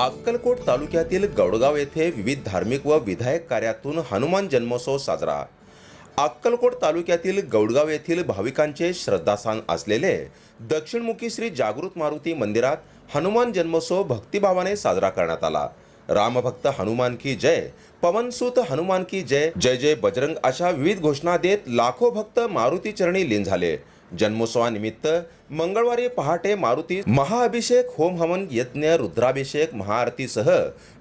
अक्कलकोट तालुक्यातील गौडगाव येथे विविध धार्मिक व विधायक कार्यातून हनुमान जन्मोत्सव साजरा. अक्कलकोट तालुक्यातील गौडगाव येथील भाविकांचे श्रद्धास्थान असलेले दक्षिणमुखी श्री जागृत मारुती मंदिरात हनुमान जन्मोत्सव भक्तिभावाने साजरा करण्यात आला. रामभक्त हनुमान की जय पवनसूत हनुमान की जय जय जय बजरंग अशा विविध घोषणा देत लाखो भक्त मारुती चरणी लीन झाले. जन्मोत्सवानिमित्त मंगळवारी पहाटे मारुती महाअभिषेक होम हवन यज्ञ रुद्राभिषेक महाआरतीसह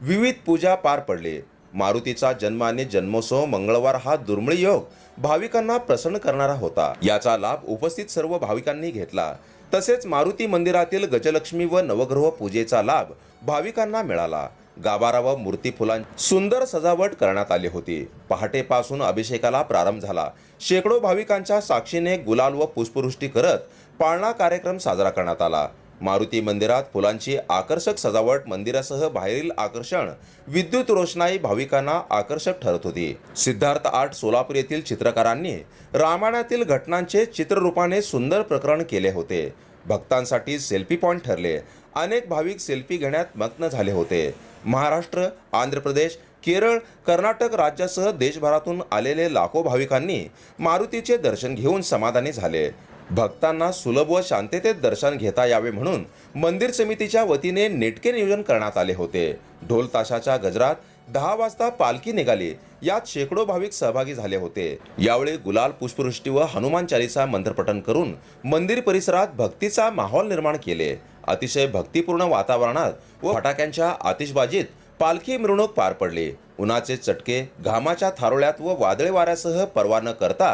विविध पूजा पार पडली. मारुतीचा जन्म आणि जन्मोत्सव मंगळवार हा दुर्मिळ योग भाविकांना प्रसन्न करणारा होता. याचा लाभ उपस्थित सर्व भाविकांनी घेतला. तसेच मारुती मंदिरातील गजलक्ष्मी व नवग्रह पूजेचा लाभ भाविकांना मिळाला. गाभारा व मूर्ती फुलां सुंदर सजावट करण्यात आली होती. पहाटेपासून अभिषेकाला प्रारंभ झाला. शेकडो भाविकांच्या साक्षीने गुलाल व पुष्पवृष्टी करत पाळणा कार्यक्रम साजरा करण्यात आला. मारुती मंदिरात फुलांची आकर्षक सजावट मंदिरासह बाहेरील आकर्षण विद्युत रोषणाई भाविकांना आकर्षक ठरत होती. सिद्धार्थ आर्ट सोलापूर येथील चित्रकारांनी रामायणातील घटनांचे चित्ररूपाने सुंदर प्रकरण केले होते. भक्तांसाठी सेल्फी पॉईंट ठरले. अनेक भाविक सेल्फी घेण्यात मग्न झाले होते. महाराष्ट्र आंध्र प्रदेश केरळ कर्नाटक राज्यासह देशभरातून आलेले लाखो भाविकांनी मारुतीचे दर्शन घेऊन समाधानी झाले. भक्तांना सुलभ व शांततेत दर्शन घेता यावे म्हणून मंदिर समितीच्या वतीने नेटके नियोजन करण्यात आले होते. ढोल ताशाच्या गजरात दहा वाजता पालखी निघाली. यात शेकडो भाविक सहभागी झाले होते. यावेळी गुलाल पुष्पवृष्टी व हनुमान चालीसा मंत्रपठण करून मंदिर परिसरात भक्तीचा माहोल निर्माण केले. अतिशय भक्तिपूर्ण वातावरणात व फटाक्यांच्या आतिषबाजीत पालखी मिरवणूक पार पडली. उन्हाचे चटके घामाच्या थारोळ्यात व वादळी वाऱ्यासह पर्वा न करता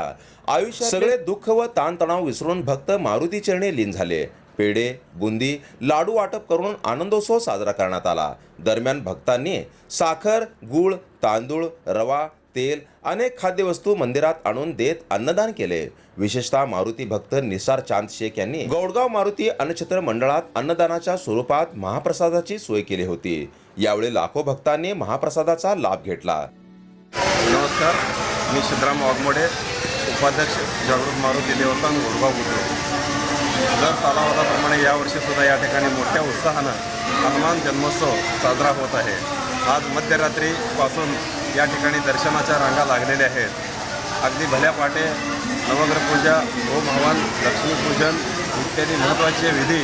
आयुष्यात सगळे दुःख व ताणतणाव विसरून भक्त मारुती चरणी लीन झाले. पेढे बुंदी लाडू वाटप करून आनंदोत्सव साजरा करण्यात आला. दरम्यान भक्तांनी साखर गूळ तांदूळ रवा तेल अनेक खाद्यवस्तू मंदिरात आणून देत अन्नदान केले. विशेषतः मारुती भक्त निसार चांद शेख यांनी गौडगाव मारुती अन्नछत्र मंडळात अन्नदानाच्या स्वरूपात महाप्रसादाची सोय केली होती. यावेळी लाखो भक्तांनी महाप्रसादाचा लाभ घेतला. नमस्कार. मी सिद्धराम वाघमोडे उपाध्यक्ष जागृत मारुती देवस्थान गोडगाव बुद्रुक. दर सालावादाप्रमाणे यावर्षीसुद्धा या ठिकाणी मोठ्या उत्साहानं हनुमान जन्मोत्सव साजरा होत आहे. आज मध्यरात्रीपासून या ठिकाणी दर्शनाच्या रांगा लागलेल्या आहेत. अगदी भल्या पाटे नवग्रहपूजा होम हवन लक्ष्मीपूजन इत्यादी महत्त्वाचे विधी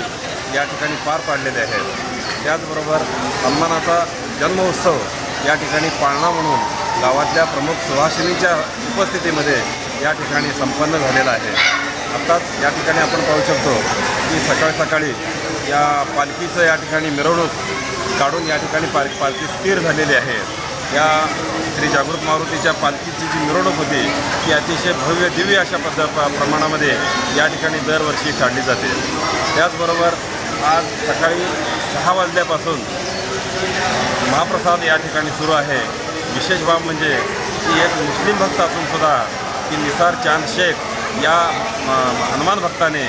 या ठिकाणी पार पाडलेले आहेत. त्याचबरोबर हनुमानाचा जन्मोत्सव या ठिकाणी पाळणा म्हणून गावातल्या प्रमुख सुहासिनीच्या उपस्थितीमध्ये या ठिकाणी संपन्न झालेला आहे. आत्ताच या ठिकाणी आपण पाहू शकतो की सकाळी सकाळी या पालखीचं या ठिकाणी मिरवणूक काढून या ठिकाणी पाल पालखी स्थिर झालेली आहे. या श्री जागृत मारुतीच्या पालखीची जी मिरवणूक होती ती अतिशय भव्य दिव्य अशा पद्ध प्रमाणामध्ये या ठिकाणी दरवर्षी काढली जाते. त्याचबरोबर आज सकाळी सहा वाजल्यापासून महाप्रसाद या ठिकाणी सुरू आहे. विशेष बाब म्हणजे की एक मुस्लिम भक्त असूनसुद्धा की निसार चांद शेख या हनुमान भक्ताने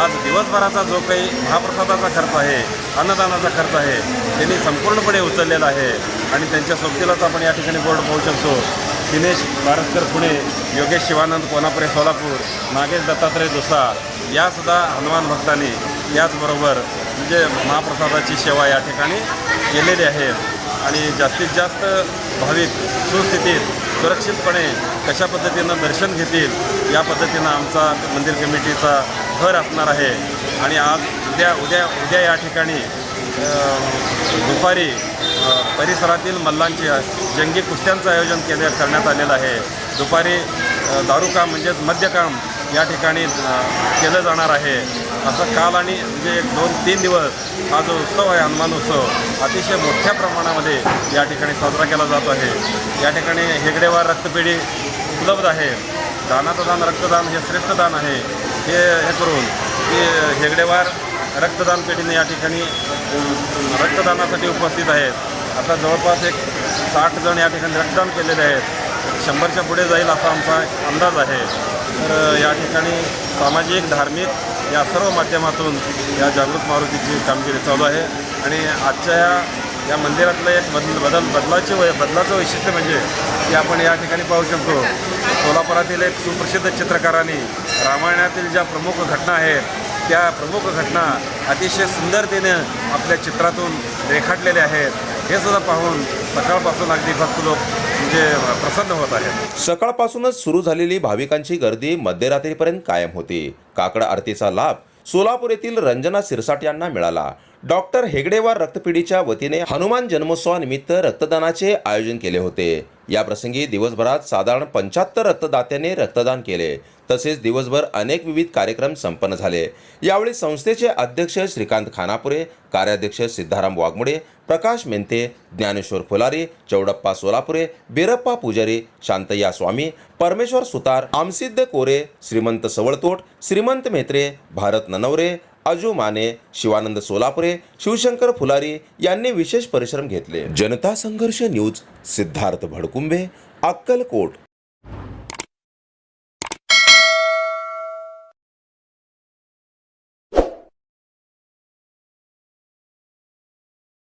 आज दिवसभराचा जो काही महाप्रसादाचा खर्च आहे अन्नदानाचा खर्च आहे त्यांनी संपूर्णपणे उचललेला आहे. आणि त्यांच्या सोबतीलाच आपण या ठिकाणी बोर्ड पाहू शकतो. दिनेश भारतकर पुणे योगेश शिवानंद कोनापुरे सोलापूर नागेश दत्तात्रय दुसा यासुद्धा हनुमान भक्तांनी याचबरोबर म्हणजे महाप्रसादाची सेवा या ठिकाणी केलेली आहे. आणि जास्तीत जास्त भाविक सुस्थितीत सुरक्षितपणे कशा पद्धतीनं दर्शन घेतील या पद्धतीनं आमचा मंदिर कमिटीचा भर असणार आहे. आणि आज उद्या उद्या उद्या या ठिकाणी दुपारी परिसरातील मल्लांची जंगी कुस्त्यांचं आयोजन केले करण्यात आलेलं आहे. दुपारी दारूकाम म्हणजेच मद्यकाम या ठिकाणी केलं जाणार आहे. असं काल आणि म्हणजे एक दोन तीन दिवस हा जो उत्सव आहे हनुमान उत्सव अतिशय मोठ्या प्रमाणामध्ये या ठिकाणी साजरा केला जात आहे. या ठिकाणी हेगडेवार रक्तपेढी उपलब्ध आहे. दानाचं दान रक्तदान हे श्रेष्ठ दान आहे. हे हे करून की हेगडेवार रक्तदान पेढीने या ठिकाणी रक्तदानासाठी उपस्थित आहेत. आता जवळपास एक साठ जण या ठिकाणी रक्तदान केलेले आहेत. शंभरच्या पुढे जाईल असा आमचा अंदाज आहे. तर या ठिकाणी सामाजिक धार्मिक या सर्व माध्यमातून या जागृत मारुतीची कामगिरी चालू आहे. आणि आजच्या या या मंदिरातलं एक बदल बदल बदलाचे वय बदलाचं वैशिष्ट्य म्हणजे की आपण या ठिकाणी पाहू शकतो सोलापुरातील एक सुप्रसिद्ध चित्रकारांनी रामायणातील ज्या प्रमुख घटना आहेत त्या प्रमुख घटना अतिशय सुंदरतेनं आपल्या चित्रातून रेखाटलेल्या आहेत. हे सुद्धा पाहून सकाळपासून अगदी भक्त लोक म्हणजे प्रसन्न होत आहेत. सकाळपासूनच सुरू झालेली भाविकांची गर्दी मध्यरात्रीपर्यंत कायम होती. काकड आरतीचा लाभ सोलापूर येथील रंजना सिरसाट यांना मिळाला. डॉक्टर हेगडेवार रक्तपेढीच्या वतीने हनुमान जन्मोत्सवानिमित्त रक्तदानाचे आयोजन केले होते. या प्रसंगी दिवसभरात साधारण पंच्याहत्तर रक्तदात्यांनी रक्तदान केले. तसेच दिवसभर अनेक विविध कार्यक्रम संपन्न झाले. यावेळी संस्थेचे अध्यक्ष श्रीकांत खानापुरे कार्याध्यक्ष सिद्धाराम वाघमोडे प्रकाश मेंते ज्ञानेश्वर फुलारी चौडप्पा सोलापुरे बिरप्पा पुजारी शांतय्या स्वामी परमेश्वर सुतार आमसिद्ध कोरे श्रीमंत सवळतोट श्रीमंत मेत्रे भारत ननवरे अजू माने शिवानंद सोलापुरे शिवशंकर फुलारी यांनी विशेष परिश्रम घेतले. जनता संघर्ष न्यूज सिद्धार्थ भडकुंबे अक्कलकोट.